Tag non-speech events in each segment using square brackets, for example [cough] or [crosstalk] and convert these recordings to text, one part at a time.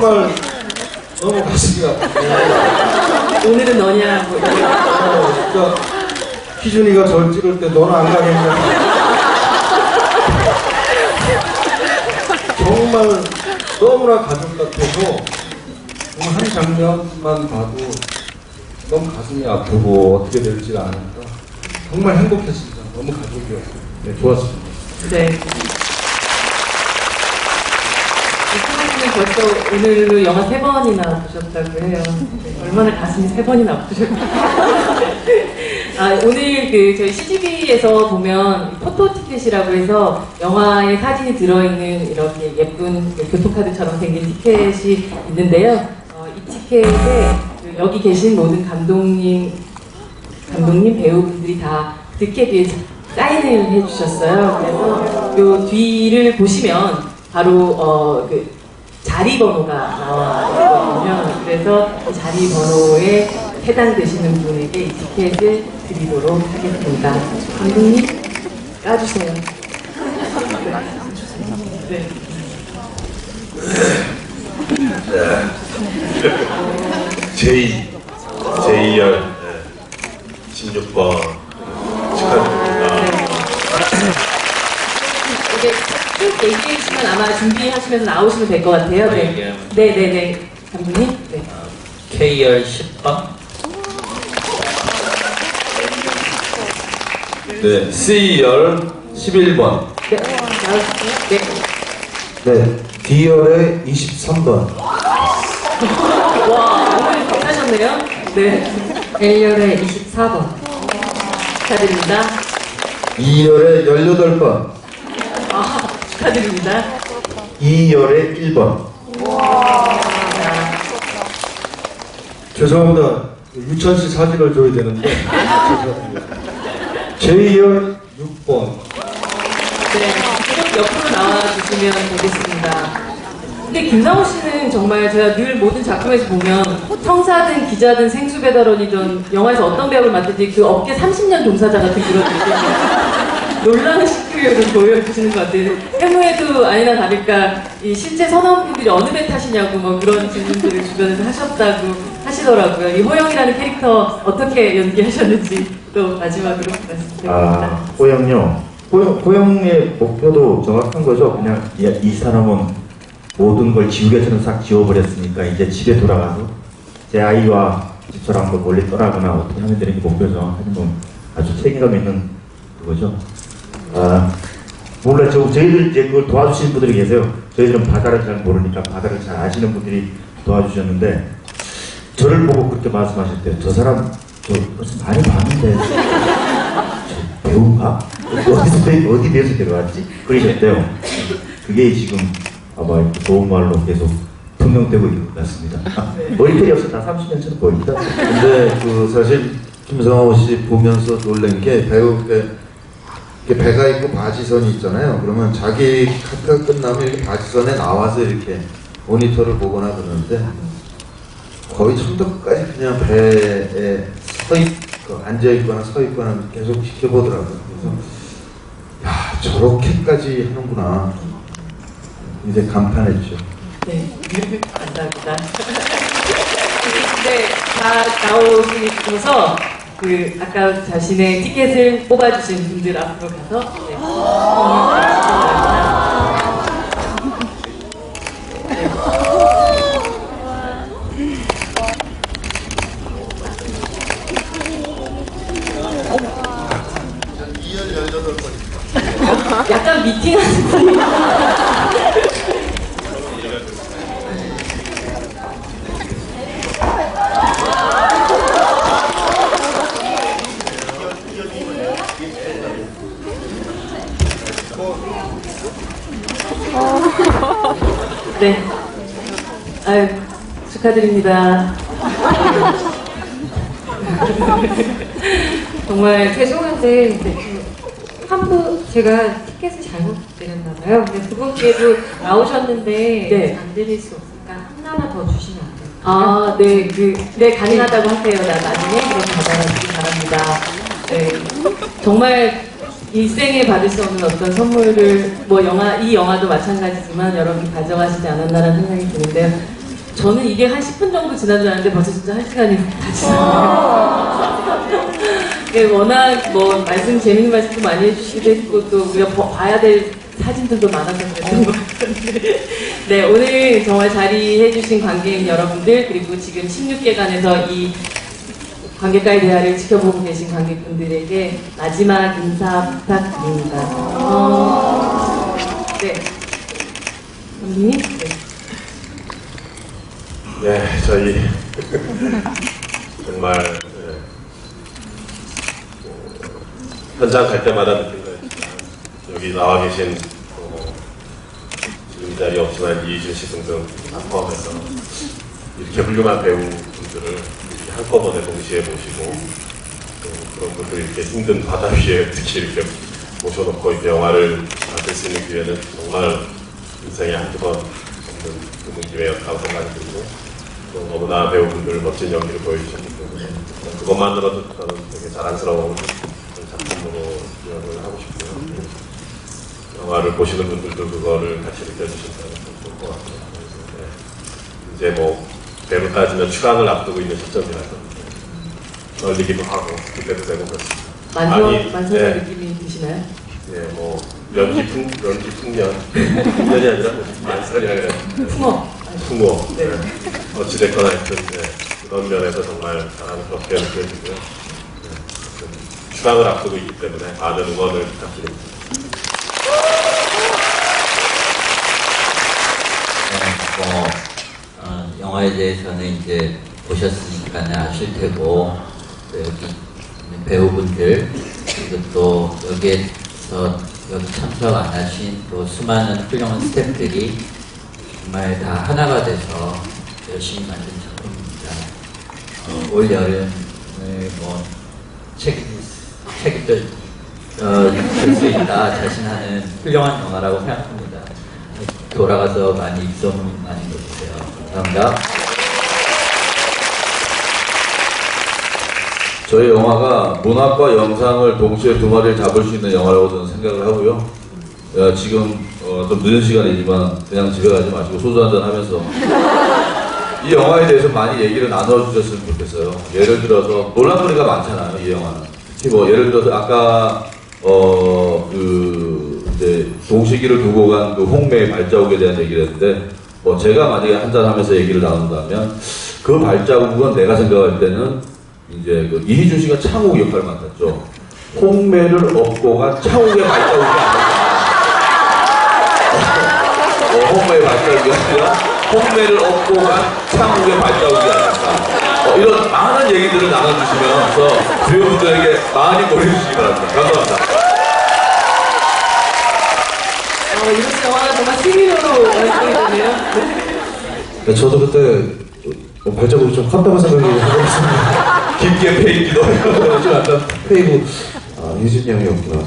정말 너무 가슴이 아프고 오늘은 너냐? 뭐 이런 거. 어, 진짜 희준이가 절 찌를 때 너는 안 가겠냐. 정말 너무나 가족 같아서 정말 한 장면만 봐도 너무 가슴이 아프고 어떻게 될지 아니까 정말 행복했습니다. 너무 가족이었어요. 네, 좋았습니다. 네. 이승훈 씨는 벌써 오늘로 영화 세 번이나 보셨다고 해요. 네, 얼마나 가슴이 세 번이나 아프실까. [laughs] 아, 오늘 그 저희 CGV에서 보면 포토 티켓이라고 해서 영화에 사진이 들어있는 이렇게 예쁜 그 교통카드처럼 생긴 티켓이 있는데요. 어, 이 티켓에 그 여기 계신 모든 감독님, 감독님 배우분들이 다 듣게 뒤에 사인을 해주셨어요. 그래서 요 뒤를 보시면 바로 어, 그 자리 번호가 나와 있거든요. 그래서 그 자리 번호에 해당되시는 분에게 이 티켓을 드리도록 하겠습니다. 감독님 까주세요. 네. 제2, 제2열 16번 축하드립니다. 이게 쭉 얘기해 주시면 아마 준비하시면서 나오시면 될 것 같아요. 네. 얘기하면. 네, 네, 네. 감독님. 네. K열 10번 네 C열 11번 네. 나와주세요. 네. 네 D열의 23번 와, 오늘 괜찮으셨네요. 네. L열의 24번. 축하드립니다. 2열의 18번 아, 축하드립니다. 2열의 1번 자, 죄송합니다. 유천 씨 사진을 줘야 되는데. 죄송합니다. J열 6번. 네. 좀 옆으로 나와주시면 되겠습니다. 근데 김상호 씨는 정말 제가 늘 모든 작품에서 보면 청사든 기자든 생수 배달원이든 영화에서 어떤 배역을 맡든지 그 업계 30년 종사자 같은 그런 느낌. 놀라는 식구력을 보여주시는 것 같아요. 해무에도 아니나 다를까 이 실제 선원분들이 어느 배 타시냐고 뭐 그런 질문들을 주변에서 하셨다고 하시더라고요. 이 호영이라는 캐릭터 어떻게 연기하셨는지 또 마지막으로 말씀드립니다. 아, 호영요. 호영, 호영의 목표도 정확한 거죠. 그냥 이, 이 사람은 모든 걸 지우개처럼 싹 지워버렸으니까 이제 집에 돌아가서 제 아이와 집사람 한번 멀리 떠나거나 어떻게 하면 되는 게 목표죠. 하지만 아주 책임감 있는 그거죠. 아, 몰라. 저, 저희들 이제 그걸 도와주시는 분들이 계세요. 저희들은 바다를 잘 모르니까 바다를 잘 아시는 분들이 도와주셨는데 저를 보고 그렇게 말씀하셨대요. 저 사람 저 무슨 많이 봤는데 저 배우인가? 어디서 배- 어디 배에서 데려왔지? 그러셨대요. 그게 지금 아마 좋은 말로 계속 분명되고 있는 것 같습니다. 머리털이 없어 다 30년 전 보인다. 근데 그 사실 김성호 씨 보면서 놀란 게 배우 때 이렇게 배가 있고 바지선이 있잖아요. 그러면 자기 카트가 끝나면 이렇게 바지선에 나와서 이렇게 모니터를 보거나 그러는데 거의 처음부터까지 그냥 배에 서 있, 그 앉아 있거나 서 있거나 계속 지켜보더라고요. 그래서 야 저렇게까지 하는구나. 이제 감탄했죠. 네, 감사합니다. [laughs] 네, 다 나오시고서 그 아까 자신의 티켓을 뽑아주신 분들 앞으로 가서 네, 바랍니다. [laughs] 약간 미팅하는 분이 네. 아유, 축하드립니다. 정말 죄송한데 한부 제가 티켓을 잘못 드렸나 봐요. 근데 두 분께도 나오셨는데 네. 안 드릴 수 없으니까 하나만 더 주시면 안 돼요? 아, 네, 그, 네, 가능하다고 하세요. 나 나중에 그럼 받아주시기 바랍니다. 네. 정말 일생에 받을 수 없는 어떤 선물을, 뭐, 영화, 이 영화도 마찬가지지만 여러분이 가져가시지 않았나라는 생각이 드는데요. 저는 이게 한 10분 정도 지난 줄 알았는데 벌써 진짜 한 시간이 다 지났네요. [laughs] 예, 워낙 뭐 말씀 재밌는 말씀도 많이 해주시기도 했고 또 우리가 버- 봐야 될 사진들도 많아서 그랬던 것 같은데 네 오늘 정말 자리해주신 관객 여러분들 그리고 지금 16개관에서 이 관객과의 대화를 지켜보고 계신 관객분들에게 마지막 인사 부탁드립니다. 어, 네. 감독님? 네. 네, 저희 정말 예, 어, 현장 갈 때마다 느낀 거였지만 여기 나와 계신 어, 지금 이 자리에 없지만 이희준 씨 등등 다 포함해서 이렇게 훌륭한 배우분들을 한꺼번에 동시에 모시고 또 그런 분들 이렇게 힘든 바다 위에 [laughs] 특히 이렇게 모셔놓고 이렇게 영화를 만들 수 있는 기회는 정말 인생에 한두 번 없는 드문 기회였다고 생각이 들고 또 너무나 배우분들 멋진 연기를 보여주셨기 때문에 그것만으로도 저는 되게 자랑스러운 작품으로 기억을 하고 싶고요. 영화를 보시는 분들도 그거를 같이 느껴주신다면 좀 좋을 것 같아요. 네. 이제 뭐 배로 따지면 출항을 앞두고 있는 시점이라서 떨리기도 하고 기대도 되고 그렇습니다. 만성, 많이, 만성의 네. 느낌이 드시나요? 예, 뭐 연기 풍 연기 풍년 풍년이 아니라 만살이 아니라 풍어. 풍모. 네. 네. 어찌 됐거나 하여튼 네. 그런 면에서 정말 자랑스럽게 느껴지고요. 네. 좀 추방을 앞두고 있기 때문에 많은 응원을 부탁드립니다. 네, 뭐, 어, 영화에 대해서는 이제 보셨으니까 아실 테고, 또 여기 배우분들, 그리고 또 여기에서 여기 참석 안 하신 또 수많은 훌륭한 스태프들이 정말 다 하나가 돼서 열심히 만든 작품입니다. 어, 올 여름을 뭐 책임, 책임질 어, 줄수 있다 자신하는 훌륭한 영화라고 생각합니다. 돌아가서 많이 입소문 많이 해주세요. 감사합니다. 저희 영화가 문학과 영상을 동시에 두 마리를 잡을 수 있는 영화라고 저는 생각을 하고요. 야, 지금 어, 좀 늦은 시간이지만 그냥 집에 가지 마시고 소주 한잔 하면서 이 영화에 대해서 많이 얘기를 나눠주셨으면 좋겠어요. 예를 들어서 논란거리가 많잖아요, 이 영화는. 특히 뭐 예를 들어서 아까 어, 그 이제 동시기를 두고 간 그 홍매의 발자국에 대한 얘기를 했는데 뭐 제가 만약에 한잔 하면서 얘기를 나눈다면 그 발자국은 내가 생각할 때는 이제 그 이희준 씨가 창욱 역할을 맡았죠. 홍매를 업고 간 창욱의 발자국이 아닐까. 어, 홍매의 발자국이 아니라 홍매를 업고 간 창욱의 발자국이 아닐까. 어, 이런 많은 얘기들을 나눠주시면서 배우분들에게 많이 보내주시기 바랍니다. 감사합니다. 영화가 정말 시민으로 완성이 되네요. 네, 저도 그때 뭐 발자국이 좀 컸다고 생각이 했습니다. 깊게 페이기도 좀 약간 페이고 아 유진이 형이었구나.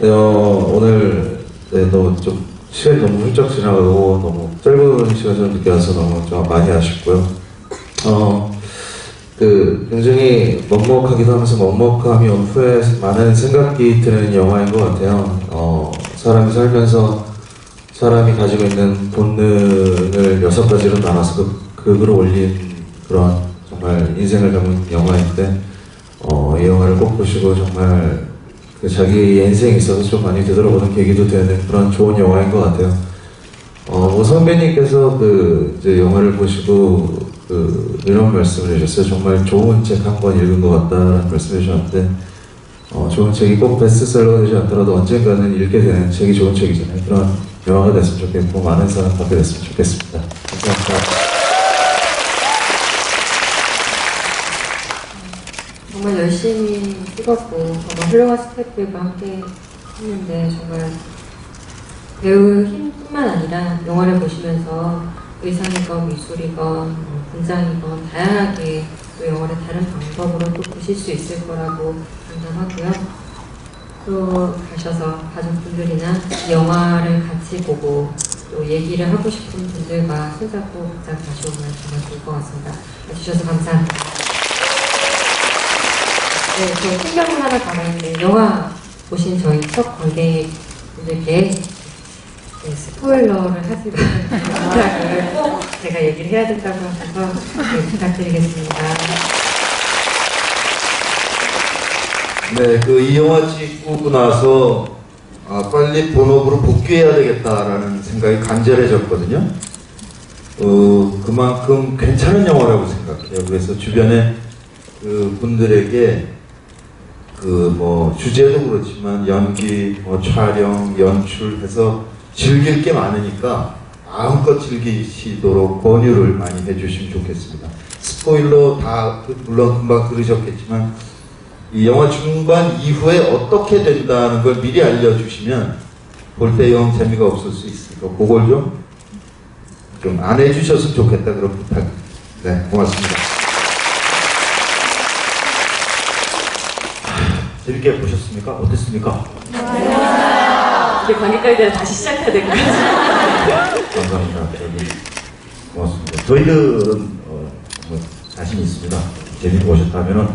네, 어, 오늘 네, 너무 좀 시간이 너무 훌쩍 지나가고 너무 짧은 시간처럼 느껴서 너무 좀 많이 아쉽고요. 어, 그 굉장히 먹먹하기도 하면서 먹먹함이 온 후에 많은 생각이 드는 영화인 것 같아요. 어, 사람이 살면서 사람이 가지고 있는 본능을 여섯 가지로 나눠서 그, 극으로 올린 그런 정말 인생을 담은 영화인데 어, 이 영화를 꼭 보시고 정말 그 자기 인생에 있어서 좀 많이 되돌아보는 계기도 되는 그런 좋은 영화인 것 같아요. 어, 뭐 선배님께서 그 이제 영화를 보시고 그 이런 말씀을 해주셨어요. 정말 좋은 책 한 권 읽은 것 같다는 말씀을 해주셨는데 어, 좋은 책이 꼭 베스트셀러가 되지 않더라도 언젠가는 읽게 되는 책이 좋은 책이잖아요. 그런 영화가 됐으면 좋겠고 많은 사랑 받게 됐으면 좋겠습니다. 감사합니다. 정말 열심히 찍었고 정말 훌륭한 스태프들과 함께 했는데 정말 배우 힘뿐만 아니라 영화를 보시면서 의상이건 미술이건 뭐 분장이건 다양하게 또 영화를 다른 방법으로 또 보실 수 있을 거라고 장담하고요. 또 가셔서 가족분들이나 이 영화를 같이 보고 또 얘기를 하고 싶은 분들과 손잡고 극장 다시 오면 정말 좋을 것 같습니다. 와주셔서 감사합니다. 네, 저 풍경을 하나 담아있는데 영화 보신 저희 첫 관객분들께 네, 스포일러를 하지 꼭 [laughs] 제가 얘기를 해야 된다고 하셔서 네, 부탁드리겠습니다. 네, 그 이 영화 찍고 나서 아, 빨리 본업으로 복귀해야 되겠다라는 생각이 간절해졌거든요. 어, 그만큼 괜찮은 영화라고 생각해요. 그래서 주변에 그 분들에게 그 뭐 주제도 그렇지만 연기, 뭐 촬영, 연출해서 즐길 게 많으니까 마음껏 즐기시도록 권유를 많이 해주시면 좋겠습니다. 스포일러 다 그- 물론 금방 들으셨겠지만 이 영화 중반 이후에 어떻게 된다는 걸 미리 알려주시면 볼 때 영 재미가 없을 수 있으니까 그걸 좀 좀 안 해주셨으면 좋겠다 그런 부탁. 네, 고맙습니다. 재밌게 보셨습니까? 어땠습니까? 이제 관객까지 다시 시작해야 될 것 같아요. 감사합니다. 저기 고맙습니다. 저희들은 어, 뭐 자신 있습니다. 재밌게 보셨다면은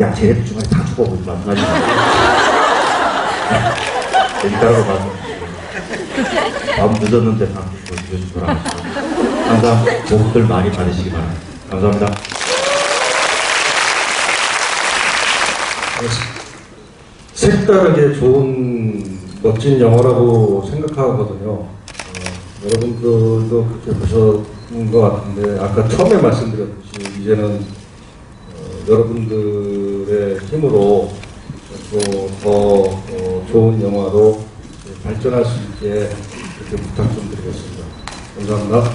야 쟤네들 중간에 다 죽어보지 말씀하시고 재밌다고 말씀 마음 늦었는데 방금 보여주신 거라 항상 복들 많이 받으시기 바랍니다. 감사합니다. 색다르게 좋은 멋진 영화라고 생각하거든요. 어, 여러분들도 그렇게 보셨는 것 같은데 아까 처음에 말씀드렸듯이 이제는 어, 여러분들 의 힘으로 또더 어, 좋은 영화로 발전할 수 있게 그렇게 부탁 좀 드리겠습니다. 감사합니다.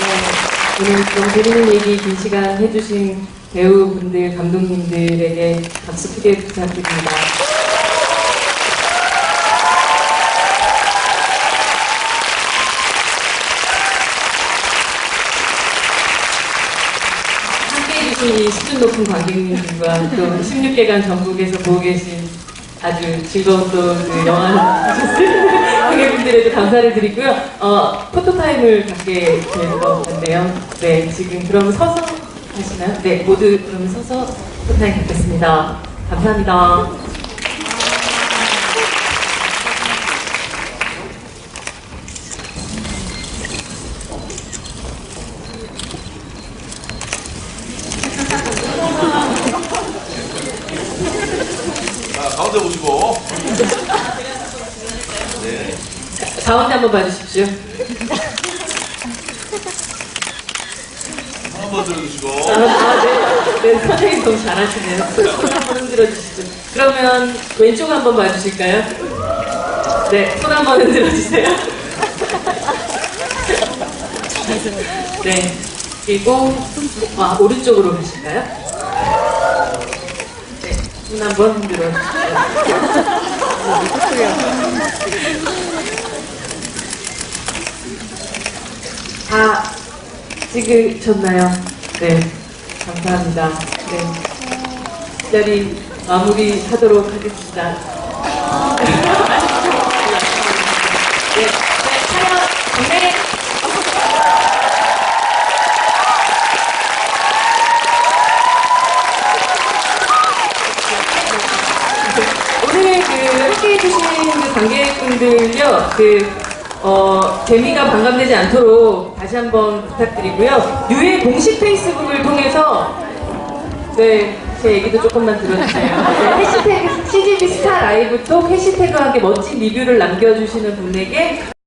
네, 오늘 좀 재밌는 얘기 긴 시간 해주신 배우분들, 감독님들에게 박수 크게 부탁드립니다. 이 수준 높은 관객님들과 또 16개간 전국에서 보고 계신 아주 즐거운 또 그 영화 [laughs] 보셨을 관객분들에도 감사를 드리고요. 어, 포토타임을 갖게 될것 같은데요. 네, 지금 그럼 서서 하시나요? 네, 모두 그러면 서서 포토타임 갖겠습니다. 감사합니다. 자, 가운데 보시고. 가운데 한번 봐주십시오. 한번 들어주시고. 아, 아, 네. 네, 선생님 너무 잘하시네요. 손 한번 흔들어 주시죠. 그러면 왼쪽 한번 봐주실까요? 네, 손 한번 흔들어 주세요. 네, 그리고 아, 오른쪽으로 가실까요? 네, 손 한번 흔들어 주시죠. 다 찍으셨나요? 네, 감사합니다. 네, 이 자리 마무리 하도록 하겠습니다. 네, 네, 촬영 정리. 오늘 그 함께 해주신 그 관객분들요, 그, 어, 재미가 반감되지 않도록 다시 한번 부탁드리고요. 유해 공식 페이스북을 통해서, 네, 제 얘기도 조금만 들어주세요. 네, 해시태그 CGV 스타 라이브 톡 해시태그와 함께 멋진 리뷰를 남겨주시는 분에게